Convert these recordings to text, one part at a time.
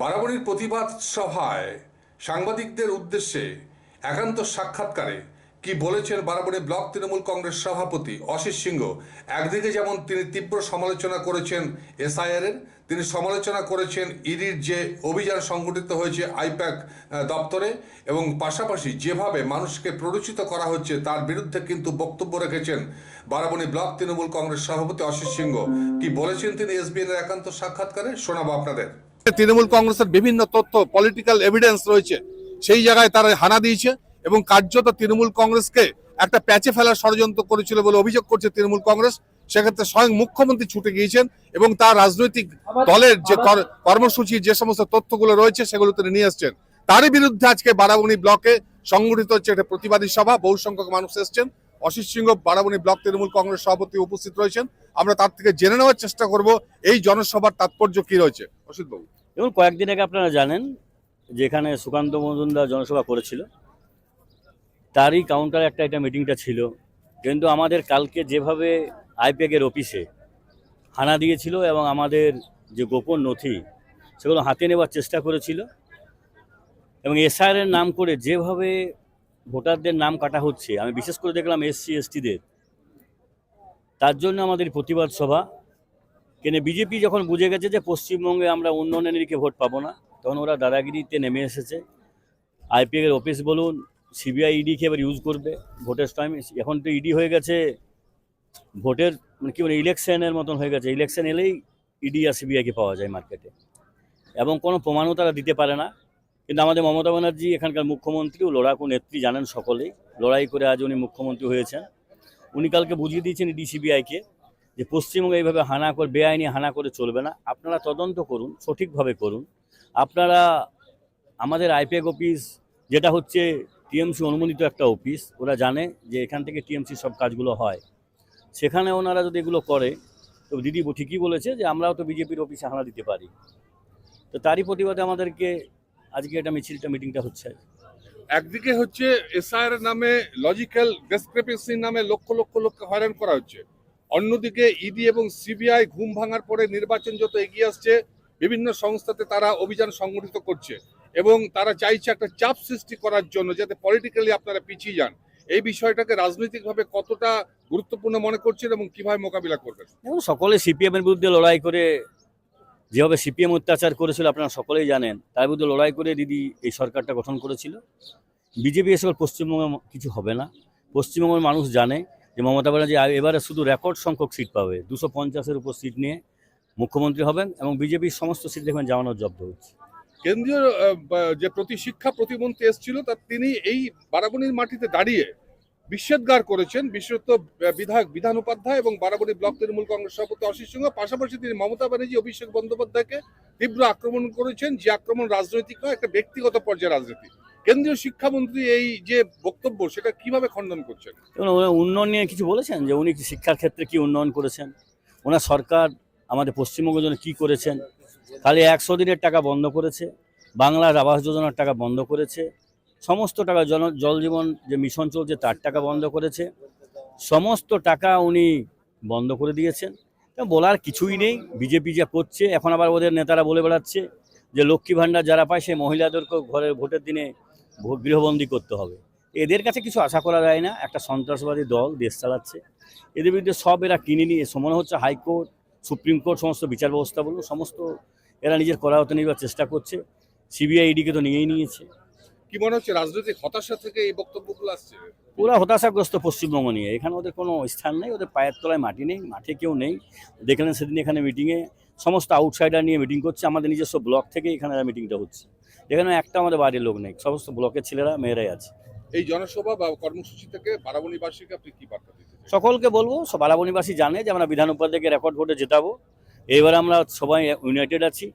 বারাবণীর প্রতিবাদ সভায় সাংবাদিকদের উদ্দেশ্যে একান্ত সাক্ষাৎকারে কি বলেছেন বারাবণী ব্লক তৃণমূল কংগ্রেস সভাপতি অশিস সিংহ, একদিকে যেমন তিনি তীব্র সমালোচনা করেছেন এসআইআর এর তিনি সমালোচনা করেছেন ইডির যে অভিযান সংগঠিত হয়েছে আইপ্যাক দপ্তরে এবং পাশাপাশি যেভাবে মানুষকে প্ররোচিত করা হচ্ছে তার বিরুদ্ধে কিন্তু বক্তব্য রেখেছেন বারাবণী ব্লক তৃণমূল কংগ্রেস সভাপতি অশিস সিংহ। কি বলেছেন তিনি এসবিএন এর একান্ত সাক্ষাৎকারে? শোনাবো আপনাদের। তৃণমূল কংগ্রেসের বিভিন্ন তথ্য পলিটিক্যাল এভিডেন্স রয়েছে, সেই জায়গায় তারা হানা দিয়েছে এবং কার্যত তৃণমূল কংগ্রেসকে একটা প্যাচে ফেলার ষড়যন্ত্র করেছিল বলে অভিযোগ করছে তৃণমূল কংগ্রেস। সেক্ষেত্রে স্বয়ং মুখ্যমন্ত্রী ছুটে গিয়েছেন এবং তার রাজনৈতিক দলের যে কর- কর্মসূচির যে সমস্ত তথ্যগুলো রয়েছে, সেগুলো তিনি নিয়ে এসছেন। তারই বিরুদ্ধে আজকে বারাবণী ব্লকে সংগঠিত হচ্ছে একটা প্রতিবাদী সভা। বহু সংখ্যক মানুষ এসছেন। অশিস সিংহ বারাবণী ব্লক তৃণমূল কংগ্রেস সভাপতি উপস্থিত রয়েছেন। আমরা তার থেকে জেনে নেওয়ার চেষ্টা করব, এই জনসভার তাৎপর্য কি রয়েছে। অসিত বাবু এবং কয়েকদিন আগে আপনারা জানেন যেখানে সুকান্ত মজুমদার জনসভা করেছিল, তারই কাউন্টারে একটা এটা মিটিংটা ছিল। কিন্তু আমাদের কালকে যেভাবে আইপ্যাকের অফিসে হানা দিয়েছিল এবং আমাদের যে গোপন নথি, সেগুলো হাতে নেওয়ার চেষ্টা করেছিল এবং এসআর এর নাম করে যেভাবে ভোটারদের নাম কাটা হচ্ছে, আমি বিশেষ করে দেখলাম এসসি, এসটিদের, তার জন্য আমাদের প্রতিবাদ সভা কেন বিজেপি যখন বুঝে গেছে যে পশ্চিমবঙ্গে আমরা উন্নয়নের নিরিখে ভোট পাবো না, তখন ওরা দাদাগিরিতে নেমে এসেছে। আইপিএল এর অফিস বলুন সিবিআই ইডিকে এবার ইউজ করবে ভোটের টাইম এখন তো ইডি হয়ে গেছে, ভোটের মানে কি বলে ইলেকশনের মতন হয়ে গেছে। ইলেকশন এলেই ইডি আর সিবিআইকে পাওয়া যায় মার্কেটে এবং কোনো প্রমাণও তারা দিতে পারে না। কিন্তু আমাদের মমতা ব্যানার্জি, এখানকার মুখ্যমন্ত্রী ও লড়াকু নেত্রী জানেন সকলেই। লড়াই করে আজ উনি মুখ্যমন্ত্রী হয়েছেন। উনি কালকে বুঝিয়ে দিয়েছেন ইডি সিবিআইকে যে পশ্চিমবঙ্গে এইভাবে হানা করে, বেআইনি হানা করে চলবে না। আপনারা তদন্ত করুন, সঠিকভাবে করুন। আপনারা, আমাদের আইপিএক অফিস, যেটা হচ্ছে টিএমসি অনুমোদিত একটা অফিস, ওরা জানে যে এখান থেকে টিএমসি সব কাজগুলো হয়। সেখানে ওনারা যদি এগুলো করে, তো দিদি ঠিকই বলেছে যে আমরাও তো বিজেপির অফিসে হানা দিতে পারি। তো তারই প্রতিবাদে আমাদেরকে আজকে এটা মিছিলটা, মিটিংটা হচ্ছে। একদিকে হচ্ছে এসআইআর নামে লজিক্যাল ডেসক্রিপেন্সির নামে লক্ষ লক্ষ লোককে হয়রান করা হচ্ছে। অন্যদিকে ইডি এবং সিবিআই ঘুম ভাঙার পরে নির্বাচন যত এগিয়ে আসছে, বিভিন্ন সংস্থাতে তারা অভিযান সংগঠিত করছে এবং তারা চাইছে একটা চাপ সৃষ্টি করার জন্য যাতে পলিটিক্যালি আপনারা পিছিয়ে যান। এই বিষয়টাকে রাজনৈতিকভাবে কতটা গুরুত্বপূর্ণ মনে করছেন এবং কীভাবে মোকাবিলা করবেন? সকলে সিপিএমের বিরুদ্ধে লড়াই করে যেভাবে সিপিএম অত্যাচার করেছিল আপনারা সকলেই জানেন, তার বিরুদ্ধে লড়াই করে দিদি এই সরকারটা গঠন করেছিল। বিজেপি এসে পশ্চিমবঙ্গে কিছু হবে না। পশ্চিমবঙ্গের মানুষ জানে যে মমতা ব্যানার্জি এবারে শুধু রেকর্ড সংখ্যক সিট পাবে। দুশো পঞ্চাশের উপর সিট নিয়ে মুখ্যমন্ত্রী হবেন এবং বিজেপির সমস্ত সিট দেখবেন জামানোর জব্দ হচ্ছে। কেন্দ্রীয় যে প্রতি শিক্ষা প্রতিমন্ত্রী এসেছিল, তা তিনি এই বারাবণীর মাটিতে দাঁড়িয়ে বিচ্ছেদগার করেছেন। বিশেষত বিধায়ক বিধান উপাধ্যায় এবং বারাবণী ব্লক তৃণমূল কংগ্রেস সভাপতি অশিস সিংহ। পাশাপাশি তিনি মমতা ব্যানার্জি, অভিষেক বন্দ্যোপাধ্যায়কে তীব্র আক্রমণ করেছেন। যে আক্রমণ রাজনৈতিক নয়, একটা ব্যক্তিগত পর্যায়ে রাজনীতি কেন্দ্রীয় শিক্ষামন্ত্রী এই যে বক্তব্য, সেটা কীভাবে খণ্ডন করছেন? উন্নয়ন নিয়ে কিছু বলেছেন যে উনি শিক্ষার ক্ষেত্রে কি উন্নয়ন করেছেন? ওনার সরকার আমাদের পশ্চিমবঙ্গের জন্য কী করেছেন? খালি একশো দিনের টাকা বন্ধ করেছে, বাংলার আবাস যোজনার টাকা বন্ধ করেছে, সমস্ত টাকা জন, জল জীবন যে মিশন চলছে তার টাকা বন্ধ করেছে, সমস্ত টাকা উনি বন্ধ করে দিয়েছেন। বলার কিছুই নেই, বিজেপি যা করছে, এখন আবার ওদের নেতারা বলে বেড়াচ্ছে যে লক্ষ্মী ভাণ্ডার যারা পায়, সেই মহিলাদেরকেও ঘরের ভোটের দিনে গৃহবন্দী করতে হবে। এদের কাছে কিছু আশা করা যায় না। একটা সন্ত্রাসবাদী দল দেশ চালাচ্ছে। এদের বিরুদ্ধে সব এরা কিনে নিয়ে মনে হচ্ছে হাইকোর্ট সুপ্রিম কোর্ট সমস্ত বিচার ব্যবস্থা বলুন সমস্ত এরা নিজের করাহতে নেবার চেষ্টা করছে। সিবিআই ইডিকে তো নিয়েই নিয়েছে। কি মনে হচ্ছে রাজনৈতিক হতাশা থেকে এই বক্তব্যগুলো আসছে? পুরা হতাশাগ্রস্ত পশ্চিমবঙ্গ নিয়ে। এখানে ওদের কোনো স্থান নেই ওদের পায়ের তলায় মাটি নেই মাঠে কেউ নেই। দেখলেন সেদিন এখানে মিটিংয়ে সমস্ত আউটসাইডার নিয়ে মিটিং করছে। আমাদের নিজস্ব ব্লক থেকে এখানে মিটিংটা হচ্ছে। এখানে একটা আমাদের বাড়ির লোক নেই সমস্ত ব্লকের ছেলেরা মেয়েরাই আছে। এই জনসভা বা কর্মসূচি থেকে বারাবণীবাসীকে আপনি কি বার্তা দিতে সকলকে বলব সব বালাবনীবাসী জানে যে আমরা বিধান উপাধ্যায়কে রেকর্ড ভোটে জেতাবো। এবার আমরা সবাই ইউনাইটেড আছি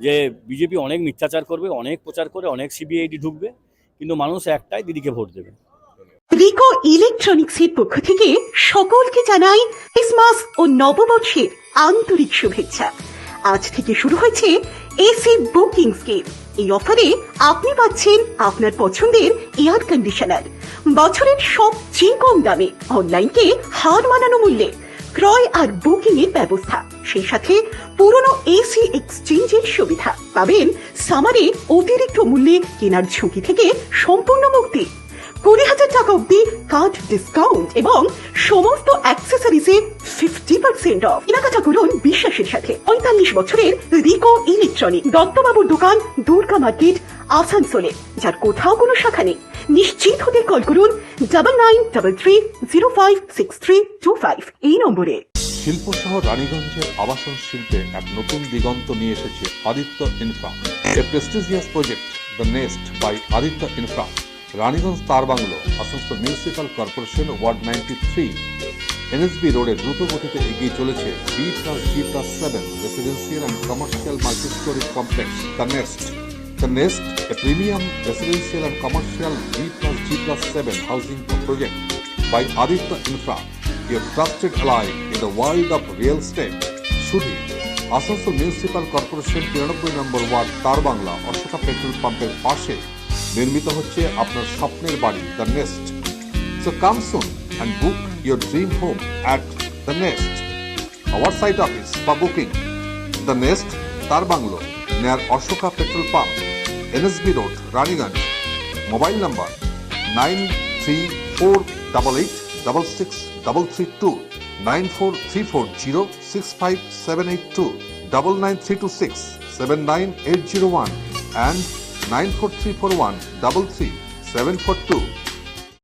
যে বিজেপি অনেক মিথ্যাচার করবে অনেক প্রচার করে অনেক সিবিআইডি ঢুকবে কিন্তু মানুষ একটাই দিদিকে ভোট দেবে। রিকো ইলেকট্রনিক্সের পক্ষ থেকে সকলকে জানাই ক্রিসমাস ও নববর্ষের আন্তরিক শুভেচ্ছা। আজ থেকে শুরু হয়েছে এসি বুকিং স্কিম এই অফারে আপনি পাচ্ছেন আপনার পছন্দের এয়ার কন্ডিশনার। বছরের সবচেয়ে কম দামে অনলাইনকে হার মানানো মূল্যে ক্রয় আর বুকিং এর ব্যবস্থা। সেই সাথে পুরনো এসি এক্সচেঞ্জের সুবিধা। পাবেন সামারে অতিরিক্ত মূল্যে কেনার ঝুঁকি থেকে সম্পূর্ণ মুক্তি। কুড়ি হাজার টাকা অব্দি কার্ড ডিসকাউন্ট এবং সমস্ত অ্যাক্সেসরিজে ফিফটি পার্সেন্ট অফ কেনাকাটা করুন বিশ্বাসের সাথে। পঁয়তাল্লিশ বছরের রিকো ইলেকট্রনিক দত্তবাবুর দোকান, দুর্গা মার্কেট, আসানসোলে। যার কোথাও কোনো শাখা নেই। নিশ্চিত হতে কল করুন double nine double three zero five six three two five এই নম্বরে। শিল্প শহর রানীগঞ্জের আবাসন শিল্পে এক নতুন দিগন্ত নিয়ে এসেছে Aditya Infra. A prestigious project the Nest by Aditya Infra. Raniganj Tar bungalow Asansol municipal corporation ward ninety three. NSB রোডে দ্রুত গতিতে এগিয়ে চলেছে B plus G plus seven residential and commercial multistorey complex the Nest the Nest a premium residential and commercial B plus G plus seven housing project by Aditya Infra, your trusted ally in the world of real estate. শুধু Asansol municipal corporation তিরানব্বই নম্বর word তার Bangla Ashoka petrol পাম্পের পাশে। নির্মিত হচ্ছে আপনার স্বপ্নের বাড়ি the Nest so come soon and book your dream home at the Nest our site office for booking the Nest Tar bungalow near Ashoka petrol pump NSB road Raniganj mobile number nine three four double eight double six double three two nine four three four zero six five seven eight two double nine three two six seven nine eight zero one and nine four three four one double three seven four two.